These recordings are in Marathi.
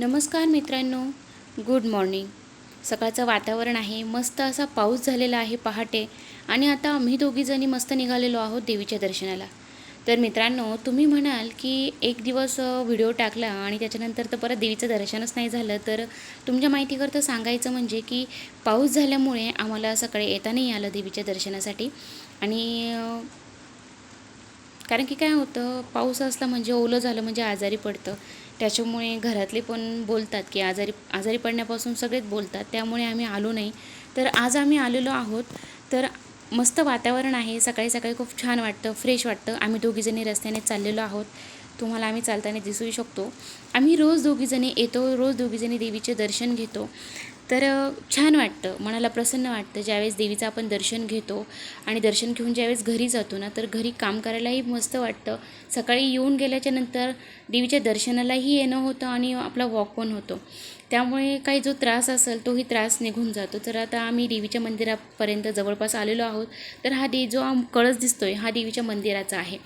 नमस्कार मित्रांनो गुड मॉर्निंग सकाळचं वातावरण आहे मस्त असा पाऊस झालेला आहे पहाटे आणि आता आम्ही दोघीजणी मस्त निघालेलो आहोत देवीच्या दर्शनाला. तर मित्रांनो तुम्ही म्हणाल की एक दिवस व्हिडिओ टाकला आणि त्याच्यानंतर तर परत देवीचं दर्शनच नाही झालं. तर तुमच्या माहितीकरता सांगायचं म्हणजे की पाऊस झाल्यामुळे आम्हाला सकाळी येता नाही आलं देवीच्या दर्शनासाठी. आणि कारण की काय होतं पाऊस असला म्हणजे ओलं झालं म्हणजे आजारी पडतं. त्याच्यामुळे घरातले पण बोलतात की आजारी आजारी पडण्यापासून सगळेच बोलतात. त्यामुळे आम्ही आलो नाही. तर आज आम्ही आलेलो आहोत. तर मस्त वातावरण आहे. सकाळी सकाळी खूप छान वाटतं फ्रेश वाटतं. आम्ही दोघीजणी रस्त्याने चाललेलो आहोत. तुम्हाला आम्ही चालताना दिसू शकतो. आम्ही रोज दोघीजणी येतो रोज दोघीजणी देवीचे दर्शन घेतो. तर छान वाटतं. मनाला प्रसन्न वाटतं. ज्यावेळेस देवीचं आपण दर्शन घेतो आणि दर्शन घेऊन ज्यावेळेस घरी जातो ना तर घरी काम करायलाही मस्त वाटतं. सकाळी येऊन गेल्याच्यानंतर देवीच्या दर्शनालाही येणं होतं आणि आपला वॉक पण होतो. त्यामुळे काही जो त्रास असेल तोही त्रास निघून जातो. तर आता आम्ही देवीच्या मंदिरापर्यंत जवळपास आलेलो आहोत. तर हा दे जो आम कळस आहे हा देवीच्या मंदिराचा आहे.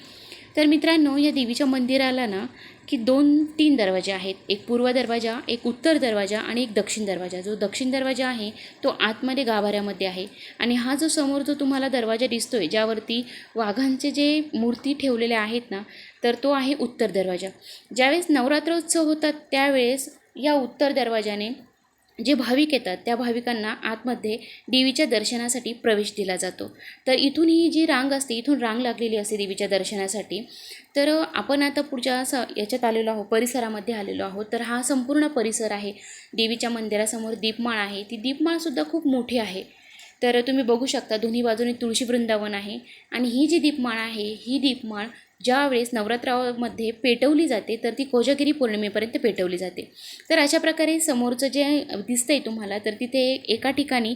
तर मित्रांनो या देवीच्या मंदिराला ना की दोन तीन दरवाजे आहेत. एक पूर्व दरवाजा एक उत्तर दरवाजा आणि एक दक्षिण दरवाजा. जो दक्षिण दरवाजा आहे तो आतमध्ये गाभाऱ्यामध्ये आहे. आणि हा जो समोर जो तुम्हाला दरवाजा दिसतो आहे ज्यावरती वाघांचे जे मूर्ती ठेवलेल्या आहेत ना तर तो आहे उत्तर दरवाजा. ज्यावेळेस नवरात्रोत्सव होतात त्यावेळेस या उत्तर दरवाजाने जे भाविक येतात त्या भाविकांना आतमध्ये देवीच्या दर्शनासाठी प्रवेश दिला जातो. तर इथून ही जी रांग असते इथून रांग लागलेली असते देवीच्या दर्शनासाठी. तर आपण आता पुढच्या स याच्यात आलेलो आहोत परिसरामध्ये आलेलो आहोत. तर हा संपूर्ण परिसर आहे. देवीच्या मंदिरासमोर दीपमाळ आहे. ती दीपमाळसुद्धा खूप मोठी आहे. तर तुम्ही बघू शकता दोन्ही बाजूने तुळशी वृंदावन आहे. आणि ही जी दीपमाळ आहे ही दीपमाळ ज्यावेळेस नवरात्रामध्ये पेटवली जाते तर ती कोजागिरी पौर्णिमेपर्यंत पेटवली जाते. तर अशा प्रकारे समोरचं जे दिसतं आहे तुम्हाला तर तिथे एका ठिकाणी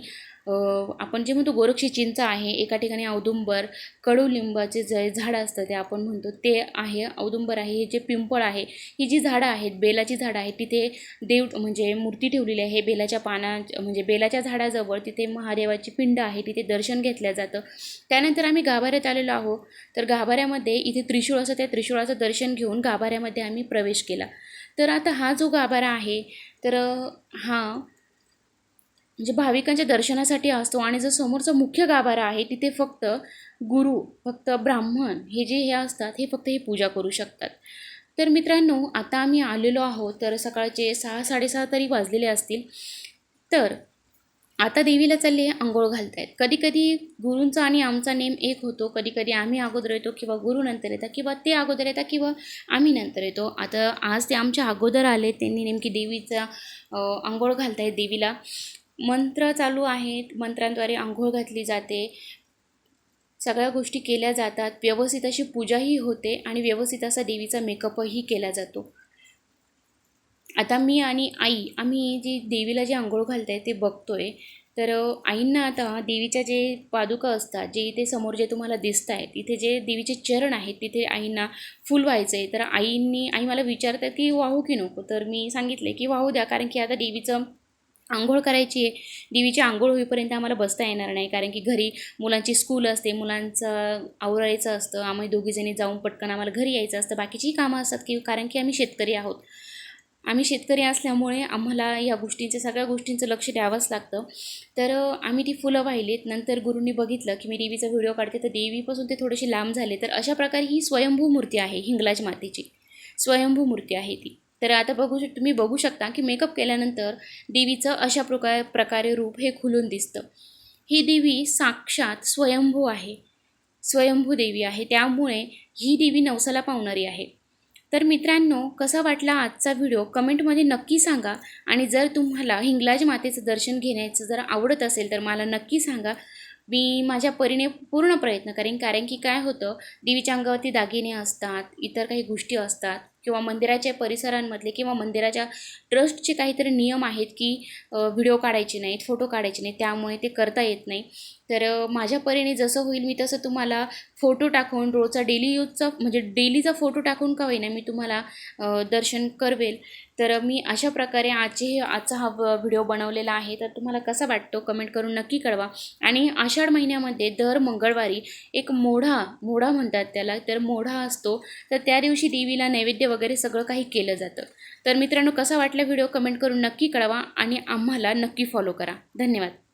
आपण जे म्हणतो गोरक्षी चिंच आहे एका ठिकाणी औदुंबर कडुलिंबाचे जे झाडं असतं ते आपण म्हणतो ते आहे औदुंबर आहे हे जे पिंपळ आहे ही जी झाडं आहेत बेलाची झाडं आहेत तिथे देव म्हणजे मूर्ती ठेवलेली आहे बेलाच्या पाना म्हणजे बेलाच्या झाडाजवळ तिथे महादेवाची पिंड आहे तिथे दर्शन घेतलं जातं. त्यानंतर आम्ही गाभाऱ्यात आलेलो आहोत तर गाभाऱ्यामध्ये इथे त्रिशूळ असं त्या त्रिशूळाचं दर्शन घेऊन गाभाऱ्यामध्ये आम्ही प्रवेश केला. तर आता हा जो गाभारा आहे तर हा म्हणजे भाविकांच्या दर्शनासाठी असतो आणि जो समोरचा मुख्य गाभारा आहे तिथे फक्त गुरु फक्त ब्राह्मण हे जे हे असतात हे फक्त हे पूजा करू शकतात. तर मित्रांनो आता आम्ही आलेलो आहोत तर सकाळचे सहा साडेसहा तरी वाजलेले असतील. तर आता देवीला चालले आंघोळ घालतायत. कधी कधी गुरूंचा आणि आमचा नेम एक होतो. कधी कधी आम्ही अगोदर येतो किंवा गुरु नंतर येतात किंवा ते अगोदर येतात किंवा आम्ही नंतर येतो. आता आज ते आमच्या अगोदर आले त्यांनी नेमकी देवीचा आंघोळ घालतायत देवीला. मंत्र चालू आहेत. मंत्रांद्वारे आंघोळ घातली जाते. सगळ्या गोष्टी केल्या जातात. व्यवस्थित अशी पूजाही होते आणि व्यवस्थित असा देवीचा मेकअपही केला जातो. आता मी आणि आई आम्ही जी देवीला जे आंघोळ घालत आहे ते बघतो आहे तर आईंना आता देवीच्या जे पादुका असतात जे इथे समोर जे तुम्हाला दिसत आहेत इथे जे देवीचे चरण आहेत तिथे आईंना फुल व्हायचं आहे तर आईंनी आई मला विचारत आहेत की वाहू की नको? तर मी सांगितले की वाहू द्या कारण की आता देवीचं आंघोळ करायची आहे देवीची आंघोळ होईपर्यंत आम्हाला बसता येणार नाही कारण की घरी मुलांची स्कूल असते मुलांचं आवरायचं असतं. आम्ही दोघीजणी जाऊन पटकन आम्हाला घरी यायचं असतं. बाकीचीही कामं असतात की कारण की आम्ही शेतकरी आहोत. आम्ही शेतकरी असल्यामुळे आम्हाला या गोष्टींचं सगळ्या गोष्टींचं लक्ष द्यावंच लागतं. तर आम्ही ती फुलं वाहिलीत नंतर गुरूंनी बघितलं की मी देवीचा व्हिडिओ काढते. तर देवीपासून ते थोडेसे लांब झाले. तर अशा प्रकारे ही स्वयंभू मूर्ती आहे हिंगलाज मातेची. स्वयंभू मूर्ती आहे ती. तर आता बघू शक तुम्ही बघू शकता की मेकअप केल्यानंतर देवीचं अशा प्रकार प्रकारे रूप हे खुलून दिसतं. ही देवी साक्षात स्वयंभू आहे. स्वयंभू देवी आहे. त्यामुळे ही देवी नवसाला पावणारी आहे. तर मित्रांनो कसा वाटला आजचा व्हिडिओ? कमेंटमध्ये नक्की सांगा. आणि जर तुम्हाला हिंगलाज मातेचं दर्शन घेण्याचं जर आवडत असेल तर मला नक्की सांगा. मी माझ्या परीने पूर्ण प्रयत्न करेन कारण की काय होतं देवीच्या अंगावरती दागिने असतात इतर काही गोष्टी असतात. किंवा मंदिराच्या परिसरांमधले किंवा मंदिराच्या ट्रस्टचे काहीतरी नियम आहेत की व्हिडिओ काढायचे नाहीत फोटो काढायचे नाहीत त्यामुळे ते करता येत नाही. तर माझ्या परीने जसं होईल मी तसं तुम्हाला फोटो टाकून रोजचा डेली यूजचा म्हणजे डेलीचा फोटो टाकून का होईना मी तुम्हाला दर्शन करवेल. तर मी अशा प्रकारे आजचे हे आजचा हा व- व्हिडिओ बनवलेला आहे. तर तुम्हाला कसा वाटतो कमेंट करून नक्की कळवा. आणि आषाढ महिन्यामध्ये दर मंगळवारी एक मोढा मोढा म्हणतात त्याला तर मोढा असतो. तर त्या दिवशी देवीला नैवेद्य वगैरे सगळं काही केलं जातं. तर मित्रांनो कसा वाटला व्हिडिओ कमेंट करून नक्की कळवा आणि आम्हाला नक्की फॉलो करा. धन्यवाद.